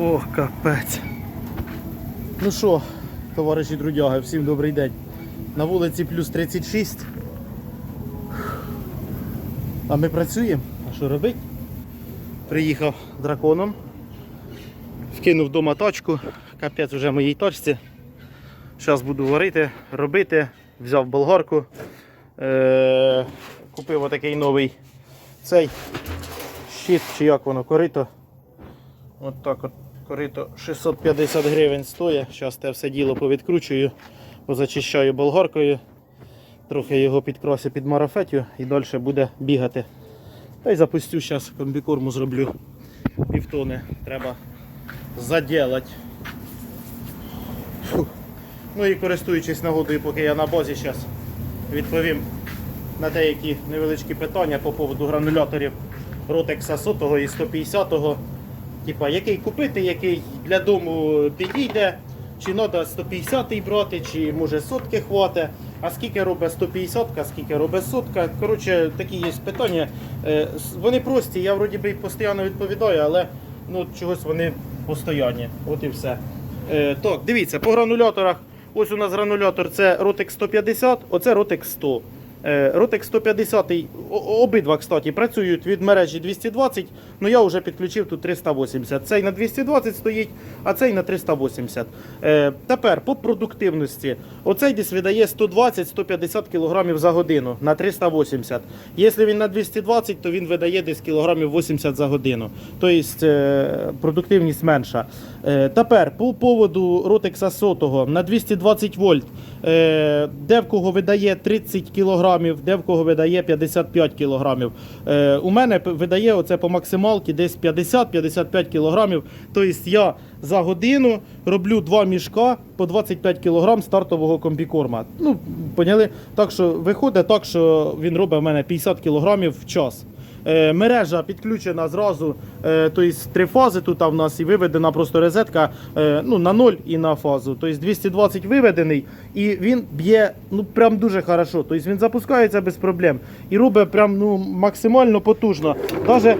Ох, капець. Ну що, товариші трудяги, всім добрий день. На вулиці плюс 36. А ми працюємо. А що робити? Приїхав драконом. Вкинув вдома тачку. Капець вже моїй тачці. Зараз буду варити, робити. Взяв болгарку. Е- купив отакий новий цей щит, чи як воно, корито. От так от корито 650 гривень стоїть. Зараз те все діло повідкручую, позачищаю болгаркою. Трохи його підкрасю під марафетю і далі буде бігати. Та й запустю зараз комбікорму зроблю. Півтони треба заділати. Фух. Ну і користуючись нагодою, поки я на базі зараз відповім на деякі невеличкі питання по поводу грануляторів Rotex 100 і 150 Типа, який купити, який для дому підійде, чи треба 150 брати, чи може сотки хватить, а скільки робить 150, а скільки робить сотка. Коротше, такі є питання. Е, Вони прості, я вроді би постійно відповідаю, але ну, чогось вони постоянні. От і все. Е, так, дивіться, по грануляторах. Ось у нас гранулятор це Rotex 150, оце Rotex 100. Е, 150, обидва, кстати, працюють від мережі 220, але я вже підключив тут 380. Цей на 220 стоїть, а цей на 380. Е, тепер по продуктивності. Оцей десь видає 120-150 кг за годину на 380. Якщо він на 220, то він видає десь кілограмів 80 за годину. Тобто е, продуктивність менша. Е, тепер по поводу Rotex 100 на 220 вольт. Е, де в кого видає 30 кг, де в кого видає 55 кг. Е, у мене видає оце по максималці десь 50-55 кг. Тобто я за годину роблю два мішка по 25 кг стартового комбікорма. Ну, поняли? Так що виходить так, що він робить в мене 50 кг в час. Е, мережа підключена зразу, е, тобто три фази тут в нас і виведена просто розетка е, ну, на 0 і на фазу. Тобто 220 виведений і він б'є ну, прям дуже хорошо. Тобто він запускається без проблем і робить прям ну, максимально потужно. Даже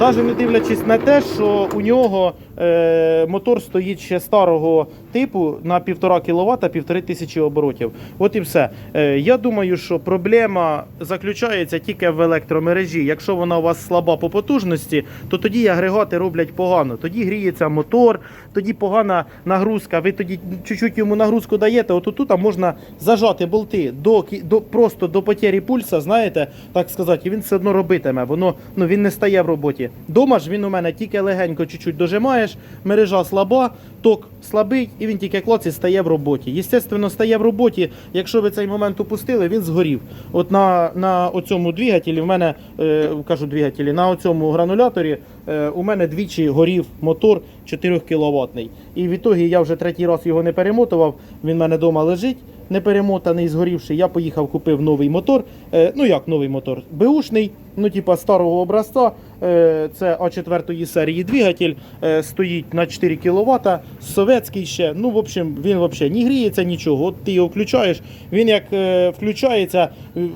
навіть не дивлячись на те, що у нього е, мотор стоїть ще старого типу на 1,5 кВт, 1,5 тисячі оборотів. От і все. Е, я думаю, що проблема заключається тільки в електромережі. Якщо вона у вас слаба по потужності, то тоді агрегати роблять погано. Тоді гріється мотор, тоді погана нагрузка. Ви тоді чуть-чуть йому нагрузку даєте, от тут можна зажати болти до, до, просто до потері пульса, знаєте, так сказати, і він все одно робитиме. Воно ну, він не стає в роботі. Дома ж він у мене тільки легенько чуть-чуть дожимаєш, мережа слаба, ток слабий, і він тільки клаці стає в роботі. Єстественно, стає в роботі. Якщо ви цей момент упустили, він згорів. От на, на оцьому двигателі в мене е, кажу двигателі, на оцьому грануляторі е, у мене двічі горів мотор 4 кВт. І в ітогі я вже третій раз його не перемотував. Він в мене вдома лежить. Не перемотаний, згорівший, я поїхав, купив новий мотор. Е, ну як новий мотор? Беушний, ну типа старого образця. Е, це А4 серії двигатель. Е, стоїть на 4 кВт. Совєтський ще. Ну, в общем, він взагалі не гріється нічого. От ти його включаєш, він як е, включається,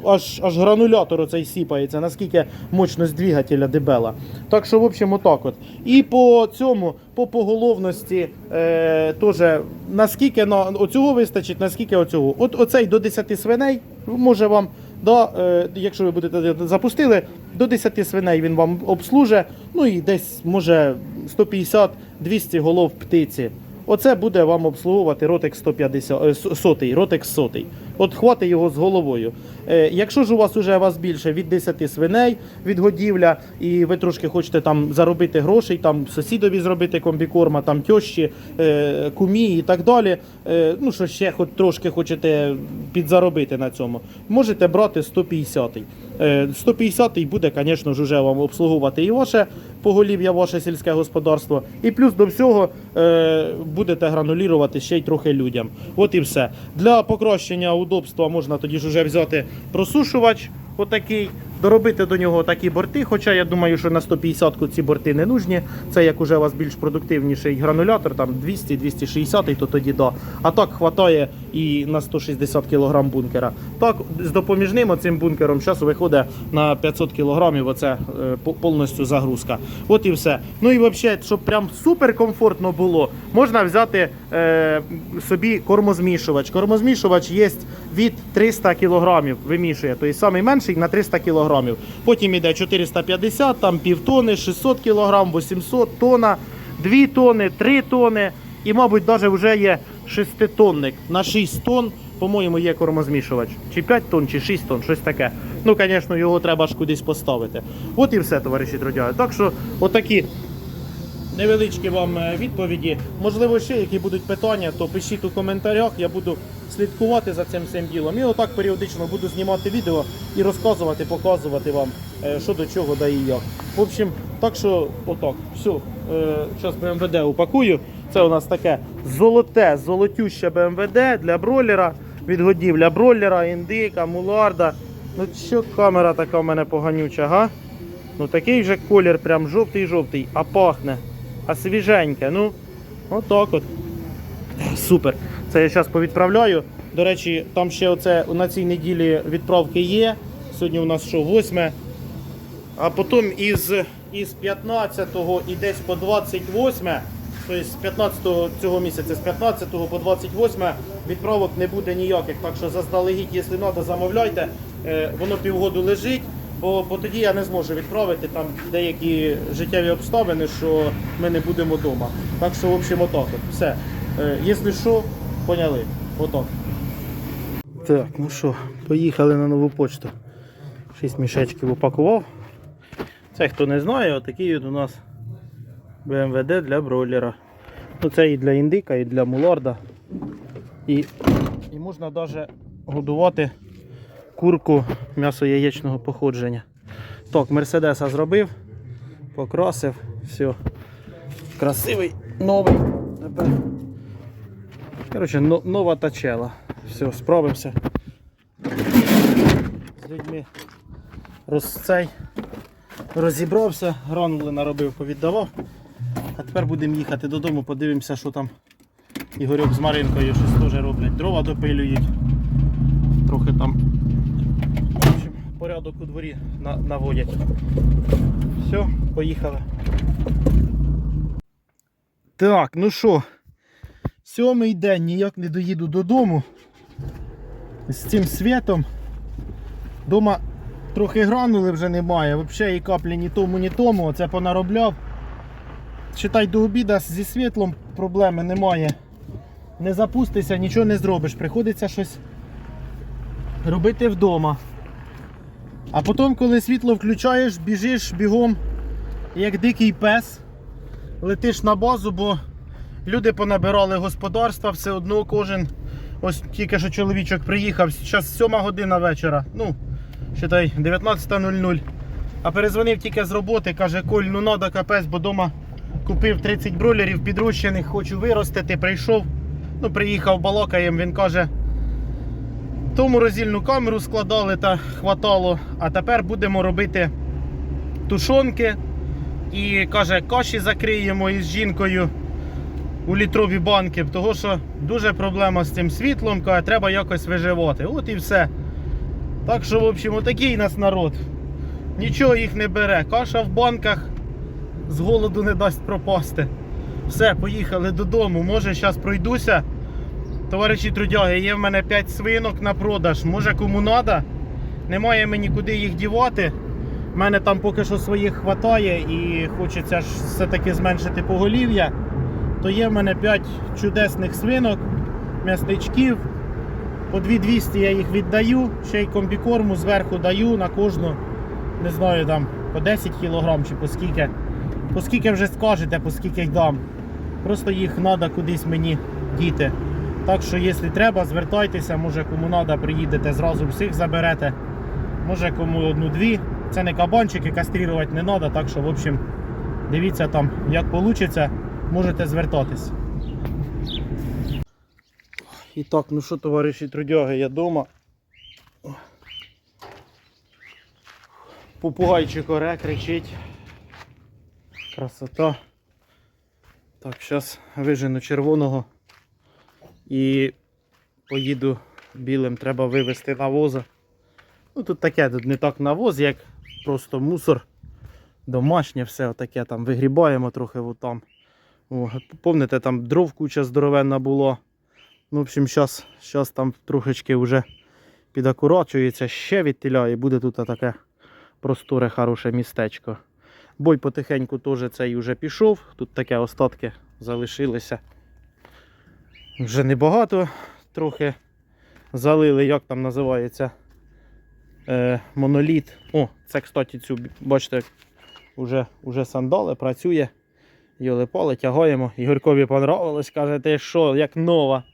аж, аж гранулятор оцей сіпається, наскільки мощність двигателя дебела. Так що, в общем, отак от. І по цьому, по поголовності, е, теж наскільки на оцього вистачить, наскільки оцього. От оцей до 10 свиней може вам. Да, е, якщо ви будете запустили, до 10 свиней він вам обслужить, ну і десь може 150-200 голов птиці. Оце буде вам обслуговувати Rotex 150, е, сотий, Rotex сотий. От хватить його з головою. Е, якщо ж у вас уже вас більше від 10 свиней від годівля, і ви трошки хочете там заробити грошей, там сусідові зробити комбікорма, там тьощі, е, кумі і так далі. Е, ну що ще хоч трошки хочете підзаробити на цьому, можете брати 150. Е, 150 буде, звісно ж, уже вам обслуговувати і ваше поголів'я, ваше сільське господарство. І плюс до всього е, будете гранулірувати ще й трохи людям. От і все. Для покращення удобства можна тоді ж уже взяти просушувач, отакий, доробити до нього такі борти. Хоча я думаю, що на 150-ку ці борти не нужні. Це як уже у вас більш продуктивніший гранулятор, там 200-260, то тоді да. А так хватає і на 160 кг бункера. Так, з допоміжним оцим бункером зараз виходить на 500 кг оце е, по- повністю загрузка. От і все. Ну і взагалі, щоб прям супер комфортно було, можна взяти е, собі кормозмішувач. Кормозмішувач є від 300 кг вимішує, тобто самий менший на 300 кг. Потім іде 450, там півтони, 600 кг, 800 тонна, 2 тони, 3 тони. І, мабуть, навіть вже є 6-тонник на 6 тонн, по-моєму, є кормозмішувач. Чи 5 тонн, чи 6 тонн, щось таке. Ну, звісно, його треба ж кудись поставити. От і все, товариші трудяги. Так що, отакі невеличкі вам е, відповіді. Можливо, ще які будуть питання, то пишіть у коментарях. Я буду слідкувати за цим всім ділом. І отак періодично буду знімати відео і розказувати, показувати вам, е, що до чого да і як. В общем, так що отак. Все, зараз БМВД упакую. Це у нас таке золоте, золотюще БМВД для бройлера, відгодівля бройлера, індика, муларда. Ну що камера така в мене поганюча, га? Ну такий вже колір, прям жовтий-жовтий, а пахне. А свіженьке. Ну, отак от. Супер. Це я зараз повідправляю. До речі, там ще оце на цій неділі відправки є. Сьогодні у нас що, 8. А потім із, із 15 і десь по 28, тобто з 15 цього місяця, з 15 по 28 відправок не буде ніяких. Так що заздалегідь, якщо треба, замовляйте. Е, Воно півгоду лежить, бо, бо тоді я не зможу відправити там деякі життєві обставини, що ми не будемо вдома. Так що, в общем, отак. От. Все. Е, Якщо що, поняли. Отак. Так, ну що, поїхали на нову почту. Шість мішечків упакував. Це хто не знає, отакий от у нас БМВД для бройлера. Ну, це і для індика, і для муларда. І, і можна навіть годувати курку м'ясо яєчного походження. Так, Мерседеса зробив, покрасив, все. Красивий, новий. Коротше, но- нова тачела. Все, справимося. З людьми роз цей розібрався, гранули наробив, повіддавав. А тепер будемо їхати додому, подивимося, що там Ігорьок з Маринкою щось теж роблять. Дрова допилюють. Трохи там в общем, порядок у дворі наводять. Все, поїхали. Так, ну що, сьомий день ніяк не доїду додому. З цим світом. Дома трохи гранули вже немає, взагалі і каплі ні тому, ні тому. Оце понаробляв. Читай до обіда зі світлом проблеми немає. Не запустися, нічого не зробиш. Приходиться щось робити вдома. А потім, коли світло включаєш, біжиш бігом, як дикий пес, летиш на базу, бо люди понабирали господарства, все одно кожен. Ось тільки що чоловічок приїхав, зараз 7 година вечора. Ну, считай, 19.00. А перезвонив тільки з роботи, каже, Коль, ну надо капець, бо дома купив 30 бройлерів підрощених, хочу виростити, прийшов. Ну, приїхав балакаєм, він каже, ту морозильну камеру складали та хватало, а тепер будемо робити тушонки. І каже, каші закриємо із жінкою у літрові банки, того що дуже проблема з цим світлом, каже, треба якось виживати. От і все. Так що, в общем, отакий нас народ. Нічого їх не бере. Каша в банках з голоду не дасть пропасти. Все, поїхали додому. Може, зараз пройдуся. Товариші трудяги, є в мене 5 свинок на продаж. Може кому треба. Немає мені куди їх дівати. У мене там поки що своїх хватає і хочеться ж все-таки зменшити поголів'я. То є в мене 5 чудесних свинок, м'ясничків. По 2200 я їх віддаю, ще й комбікорму зверху даю на кожну, не знаю, там по 10 кг чи по скільки. По скільки вже скажете, по скільки й дам. Просто їх треба кудись мені діти. Так що, якщо треба, звертайтеся, може кому треба, приїдете, зразу всіх заберете. Може кому одну-дві. Це не кабанчики, каструвати не треба, так що, в общем, дивіться там, як вийде, можете звертатись. І так, ну що, товариші трудяги, я вдома. Попугайчик оре кричить. Красота. Так, зараз вижену червоного і поїду білим, треба вивезти навоза. Ну тут таке, тут не так навоз, як просто мусор. Домашнє все отаке там вигрібаємо трохи отам. О, помните, там дров куча здоровенна була. Ну, в общем, зараз щас там трошечки вже підакурачується, ще відтіля і буде тут таке просторе, хороше містечко. Бой потихеньку теж цей вже пішов. Тут таке остатки залишилися. Вже небагато, трохи залили, як там називається е, моноліт. О, це, кстати, цю, бачите, вже, вже сандали працює. Йоли-пали, тягаємо. Ігоркові понравилось, каже, ти що, як нова.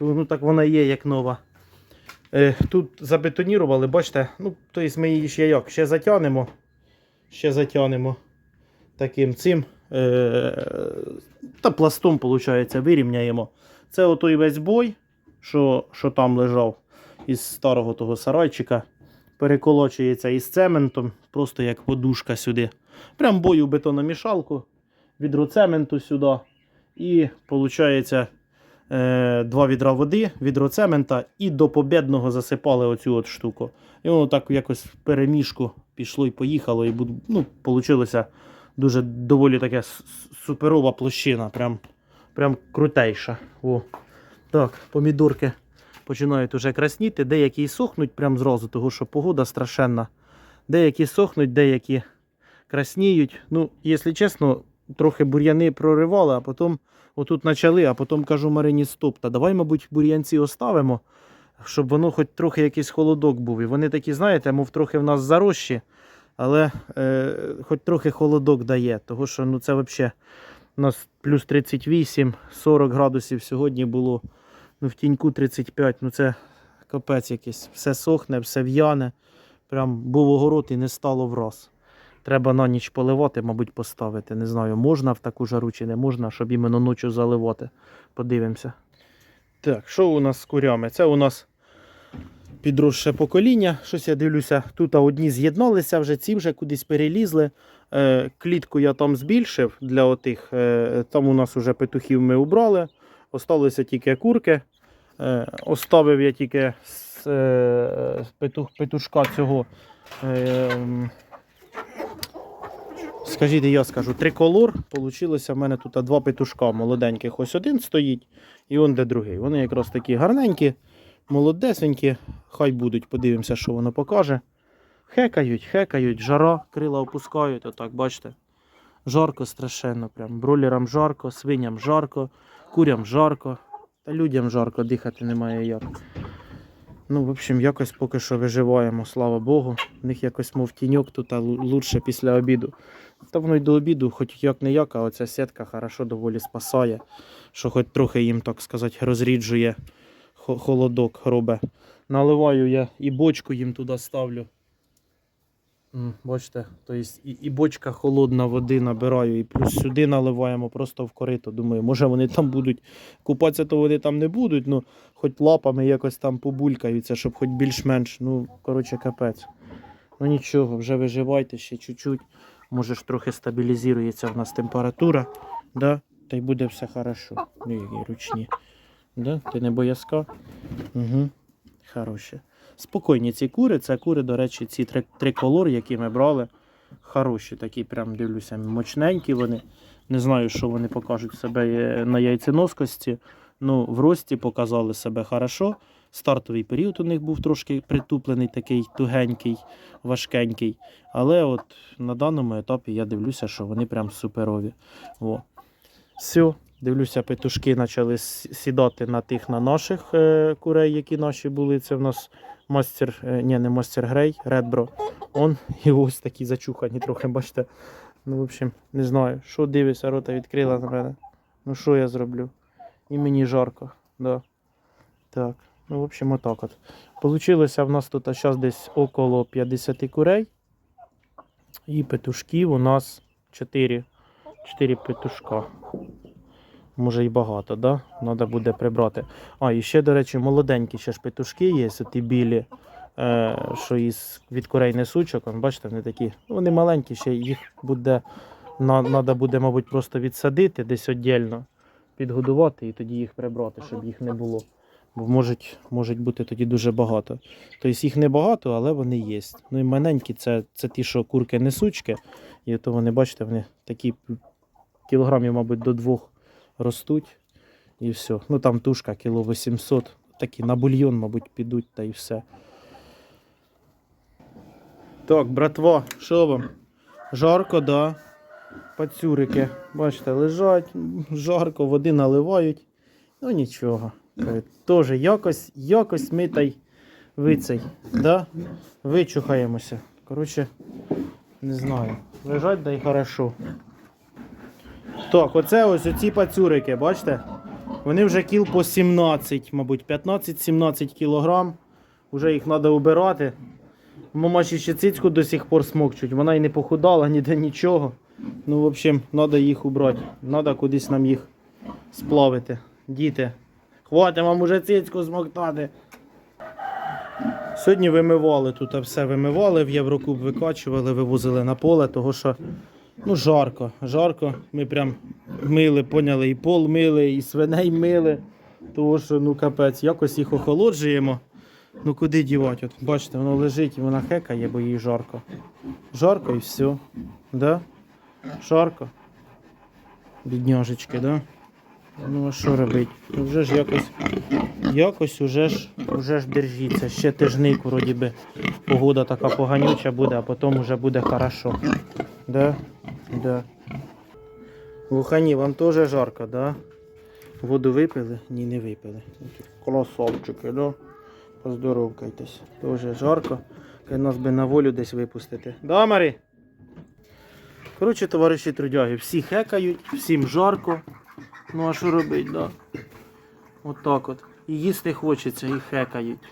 Ну так вона є, як нова. Е, тут забетонірували, бачите, ну, тобто ми її ще як, ще затягнемо. Ще затягнемо таким цим. Е, та пластом, виходить, вирівняємо. Це отой весь бой, що, що там лежав із старого того сарайчика. Переколочується із цементом, просто як подушка сюди. Прям бой у бетономішалку, відро цементу сюди. І виходить е, два відра води, відро цемента і до побєдного засипали оцю от штуку. І воно так якось в переміжку пішло і поїхало, і ну, вийшло дуже доволі с- суперова площина, прям, прям крутейша. О. Так, помідорки починають уже красніти, деякі сохнуть прям зразу, тому що погода страшенна. Деякі сохнуть, деякі красніють. Ну, якщо чесно, трохи бур'яни проривали, а потім отут почали, а потім кажу Марині, стоп, та давай, мабуть, бур'янці оставимо, щоб воно хоч трохи якийсь холодок був. І вони такі, знаєте, мов трохи в нас зарощі, але е, хоч трохи холодок дає, тому що ну, це взагалі у нас плюс 38, 40 градусів сьогодні було. Ну, в тіньку 35, ну це капець якийсь. Все сохне, все в'яне. Прям був огород і не стало враз. Треба на ніч поливати, мабуть, поставити. Не знаю, можна в таку жару чи не можна, щоб іменно ночі заливати. Подивимося. Так, що у нас з курями? Це у нас підросше покоління. Щось я дивлюся, тут одні з'єдналися вже, ці вже кудись перелізли. Е, клітку я там збільшив для отих. Е, там у нас вже петухів ми убрали. Осталися тільки курки. Е, оставив я тільки з, петух, петушка цього. Скажіть, я скажу, триколор. Получилося в мене тут два петушка молоденьких. Ось один стоїть, і он де другий. Вони якраз такі гарненькі, молодесенькі. Хай будуть, подивимося, що воно покаже. Хекають, хекають, жара, крила опускають, отак, бачите. Жарко страшенно, прям. Бролерам жарко, свиням жарко, курям жарко, та людям жарко, дихати немає як. Ну, в общем, якось поки що виживаємо, слава Богу. В них якось мов тіньок тут, а лучше після обіду. Та воно й до обіду, хоч як не як, а оця сітка хорошо доволі спасає, що хоч трохи їм, так сказати, розріджує холодок робить. Наливаю я і бочку їм туди ставлю. Бачите, тобто і, і бочка холодна води набираю, і плюс сюди наливаємо просто в корито. Думаю, може вони там будуть купатися, то вони там не будуть, ну хоч лапами якось там побулькаються, щоб хоч більш-менш, ну, коротше, капець. Ну нічого, вже виживайте ще чуть-чуть. Може ж трохи стабілізується в нас температура, да? та й буде все хорошо. Ну, які ручні. Да? Ти не боязка? Угу. Хороше. Спокійні ці кури. Це кури, до речі, ці три, триколор, які ми брали. Хороші, такі прям дивлюся, мощненькі вони. Не знаю, що вони покажуть себе е, на яйценоскості. Ну, в рості показали себе хорошо. Стартовий період у них був трошки притуплений, такий тугенький, важкенький. Але от на даному етапі я дивлюся, що вони прям суперові. О. Все, дивлюся, петушки почали сідати на тих на наших е, курей, які наші були. Це в нас мастер, е, ні, не мастер Грей, Редбро. Он і ось такі зачухані трохи, бачите. Ну, в общем, не знаю, що дивишся, рота відкрила на мене. Ну що я зроблю? І мені жарко. Да. Так, ну, в общем, отак от. Получилося в нас тут зараз десь около 50 курей. І петушків у нас 4. 4 петушка. Може і багато, да? Треба буде прибрати. А, і ще, до речі, молоденькі ще ж петушки є, оті білі, е, що із від курей несучок. Вон, бачите, вони такі. ну, Вони маленькі, ще їх буде. Треба буде, мабуть, просто відсадити десь віддільно, підгодувати і тоді їх прибрати, щоб їх не було. Бо можуть, можуть бути тоді дуже багато. Тобто їх не багато, але вони є. Ну і маленькі це, це ті, що курки несучки. І то вони, бачите, вони такі кілограмів, мабуть, до двох ростуть. І все. Ну там тушка кіло 800. Такі на бульйон, мабуть, підуть та і все. Так, братва, що вам? Жарко, да. Пацюрики, бачите, лежать, жарко, води наливають. Ну нічого. Теж якось, якось ми та й вицей, да? вичухаємося. Коротше, не знаю. Лежать да й хорошо. Так, оце ось оці пацюрики, бачите? Вони вже кіл по 17, мабуть, 15-17 кілограм. Уже їх треба убирати. Мамачі ще цицьку до сих пор смокчуть. Вона і не похудала, ніде нічого. Ну, в общем, треба їх убрати. Треба кудись нам їх сплавити. Діти. Хватить вам уже цицьку смоктати. Сьогодні вимивали тут все вимивали, в Єврокуб викачували, вивозили на поле, того що ну, жарко. Жарко. Ми прям мили, поняли, і пол мили, і свиней мили. Того що, ну капець, якось їх охолоджуємо. Ну куди дівати? От, бачите, воно лежить і вона хекає, бо їй жарко. Жарко і все. Да? Жарко. Бідняжечки, да? Ну а що робити? Ну, Вже ж якось, якось уже ж, уже ж держіться. Ще тижник, вроді би, погода така поганюча буде, а потім вже буде хорошо. Да? Да. Вухані, вам теж жарко, да? Воду випили? Ні, не випили. Красавчики, да? Поздоровкайтесь. Дуже жарко. Нас би на волю десь випустити. Да, Марі? Коротше, товариші трудяги, всі хекають, всім жарко. Ну а що робить, да? От так от. І їсти хочеться, і хекають.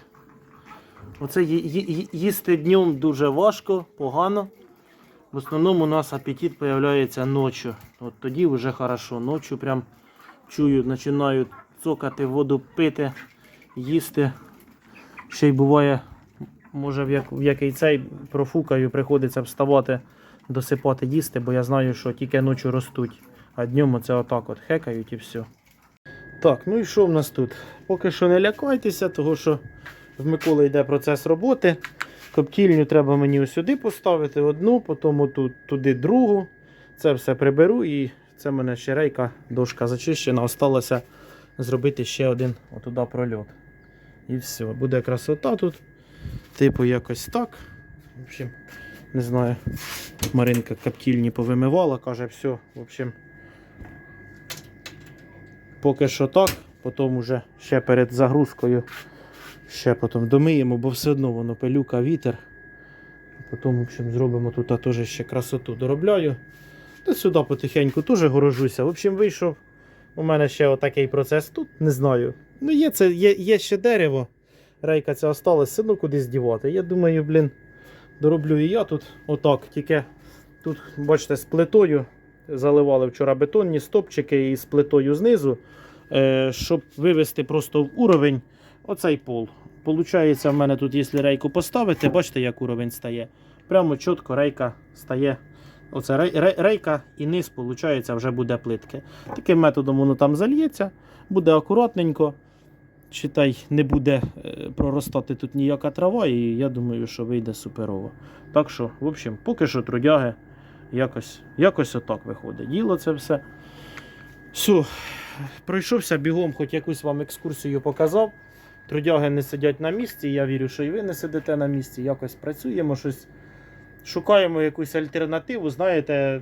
Оце їсти днем дуже важко, погано. В основному у нас апетит з'являється ночі. От тоді вже хорошо. Ночі прям чую, починають цокати, воду пити, їсти. Ще й буває, може в, як, в який цей профукаю, приходиться вставати, досипати їсти, бо я знаю, що тільки ночі ростуть, а днем оце отак от хекають і все. Так, ну і що в нас тут? Поки що не лякайтеся, того що в Миколи йде процес роботи. Коптільню треба мені сюди поставити одну, потім отут, туди другу. Це все приберу і це в мене ще рейка, дошка зачищена. Осталося зробити ще один отуда прольот. І все, буде красота тут. Типу якось так. В общем, не знаю. Маринка коптільні повимивала, каже, все. В общем, поки що так, потім уже ще перед загрузкою ще потім домиємо, бо все одно воно пилюка, вітер. Потім, в общем, зробимо тут теж ще красоту доробляю. Та сюди потихеньку теж горожуся. В общем, вийшов. У мене ще отакий процес тут, не знаю. Ну, є, це, є, є ще дерево. Рейка ця осталась, одно кудись дівати. Я думаю, блін, дороблю і я тут отак. Тільки тут, бачите, з плитою заливали вчора бетонні стопчики і з плитою знизу, е, щоб вивести просто в уровень оцей пол. Получається, в мене тут, якщо рейку поставити, бачите, як уровень стає. Прямо чітко рейка стає. Оце рей, рей- рейка і низ, виходить, вже буде плитки. Таким методом воно там зальється, буде акуратненько. Читай, не буде е, проростати тут ніяка трава, і я думаю, що вийде суперово. Так що, в общем, поки що трудяги якось, якось отак виходить. Діло це все. Все, пройшовся бігом, хоч якусь вам екскурсію показав. Трудяги не сидять на місці. Я вірю, що і ви не сидите на місці. Якось працюємо, щось шукаємо якусь альтернативу. Знаєте,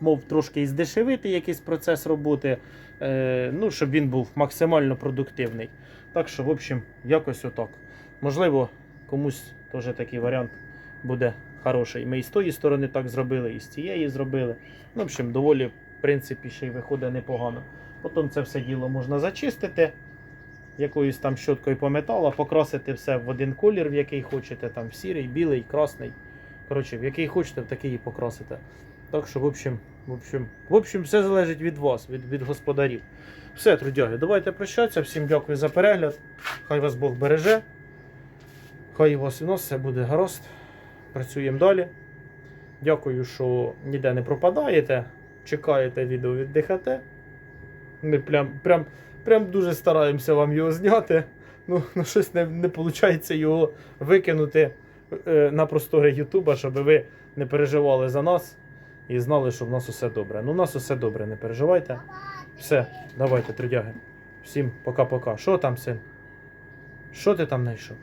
мов трошки і здешевити якийсь процес роботи, е, ну, щоб він був максимально продуктивний. Так що, в общем, якось отак. Можливо, комусь теж такий варіант буде хороший. Ми і з тої сторони так зробили, і з цієї зробили. Ну, в общем, доволі, в принципі, ще й виходить непогано. Потім це все діло можна зачистити якоюсь там щоткою по металу, покрасити все в один колір, в який хочете, там сірий, білий, красний. Коротше, в який хочете, в такий і покрасите. Так що, в общем, в общем, в общем, все залежить від вас, від, від господарів. Все, трудяги, давайте прощатися. Всім дякую за перегляд. Хай вас Бог береже. Хай у вас у нас все буде гаразд. Працюємо далі. Дякую, що ніде не пропадаєте. Чекаєте відео від ДХТ. Ми прям, прям Прям дуже стараємося вам його зняти. Ну, ну щось не, не виходить його викинути е, на простори Ютуба, щоб ви не переживали за нас і знали, що в нас усе добре. Ну, у нас усе добре, не переживайте. Все, давайте, трудяги. Всім пока-пока. Що там, син? Що ти там знайшов?